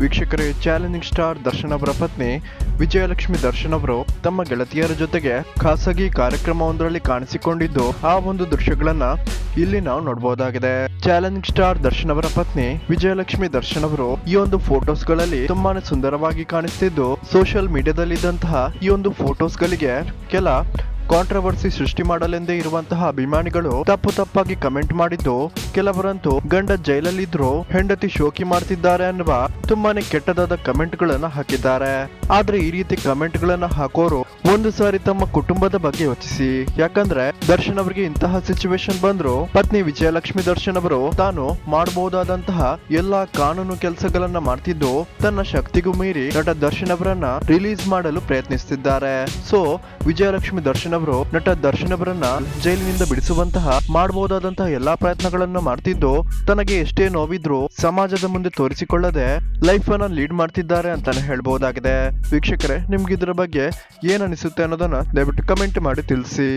ವೀಕ್ಷಕರೇ, challenging star Darshan ಅವರ ಪತ್ನಿ ವಿಜಯಲಕ್ಷ್ಮಿ ದರ್ಶನ್ ಅವರು ತಮ್ಮ ಗೆಳತಿಯರ ಜೊತೆಗೆ ಖಾಸಗಿ ಕಾರ್ಯಕ್ರಮವೊಂದರಲ್ಲಿ ಕಾಣಿಸಿಕೊಂಡಿದ್ದು, ಆ ಒಂದು ದೃಶ್ಯಗಳನ್ನ ಇಲ್ಲಿ ನಾವು ನೋಡಬಹುದಾಗಿದೆ ಚಾಲೆಂಜಿಂಗ್ ಸ್ಟಾರ್ ದರ್ಶನ್ ಅವರ ಪತ್ನಿ ವಿಜಯಲಕ್ಷ್ಮಿ ದರ್ಶನ್ ಅವರು ಈ ಒಂದು ಫೋಟೋಸ್ಗಳಲ್ಲಿ ತುಂಬಾನೇ ಸುಂದರವಾಗಿ ಕಾಣಿಸ್ತಿದ್ದು, ಸೋಷಿಯಲ್ ಮೀಡಿಯಾದಲ್ಲಿದ್ದಂತಹ ಈ ಒಂದು ಫೋಟೋಸ್ ಗಳಿಗೆ ಕೆಲ ಕಾಂಟ್ರವರ್ಸಿ ಸೃಷ್ಟಿ ಮಾಡಲೆಂದೇ ಇರುವಂತಹ ಅಭಿಮಾನಿಗಳು ತಪ್ಪು ತಪ್ಪಾಗಿ ಕಮೆಂಟ್ ಮಾಡಿದ್ದು, ಕೆಲವರಂತೂ ಗಂಡ ಜೈಲಲ್ಲಿದ್ರು ಹೆಂಡತಿ ಶೋಕಿ ಮಾಡ್ತಿದ್ದಾರೆ ಅನ್ನುವ ತುಂಬಾನೇ ಕೆಟ್ಟದಾದ ಕಮೆಂಟ್ ಗಳನ್ನ ಹಾಕಿದ್ದಾರೆ. ಆದ್ರೆ ಈ ರೀತಿ ಕಮೆಂಟ್ ಗಳನ್ನ ಹಾಕೋರು ಒಂದು ಸಾರಿ ತಮ್ಮ ಕುಟುಂಬದ ಬಗ್ಗೆ ಯೋಚಿಸಿ. ಯಾಕಂದ್ರೆ ದರ್ಶನ್ ಅವರಿಗೆ ಇಂತಹ ಸಿಚುವೇಶನ್ ಬಂದ್ರು, ಪತ್ನಿ ವಿಜಯಲಕ್ಷ್ಮಿ ದರ್ಶನ್ ಅವರು ತಾನು ಮಾಡಬಹುದಾದಂತಹ ಎಲ್ಲಾ ಕಾನೂನು ಕೆಲಸಗಳನ್ನ ಮಾಡ್ತಿದ್ದು, ತನ್ನ ಶಕ್ತಿಗೂ ಮೀರಿ ನಟ ದರ್ಶನ್ ಅವರನ್ನ ರಿಲೀಸ್ ಮಾಡಲು ಪ್ರಯತ್ನಿಸುತ್ತಿದ್ದಾರೆ ಸೊ ವಿಜಯಲಕ್ಷ್ಮಿ ದರ್ಶನ್ ಅವರು ನಟ ದರ್ಶನ್ ಅವರನ್ನ ಜೈಲಿನಿಂದ ಬಿಡಿಸುವಂತಹ ಮಾಡಬಹುದಾದಂತಹ ಎಲ್ಲಾ ಪ್ರಯತ್ನಗಳನ್ನ ಮಾಡ್ತಿದ್ದು, ತನಗೆ ಎಷ್ಟೇ ನೋವಿದ್ರು ಸಮಾಜದ ಮುಂದೆ ತೋರಿಸಿಕೊಳ್ಳದೆ ಲೈಫ್ ಅನ್ನ ಲೀಡ್ ಮಾಡ್ತಿದ್ದಾರೆ ಅಂತಾನೆ ಹೇಳ್ಬಹುದಾಗಿದೆ ವೀಕ್ಷಕರೇ, ನಿಮ್ಗೆ ಇದರ ಬಗ್ಗೆ ಏನ್ ಅನಿಸುತ್ತೆ ಅನ್ನೋದನ್ನ ದಯವಿಟ್ಟು ಕಮೆಂಟ್ ಮಾಡಿ ತಿಳಿಸಿ.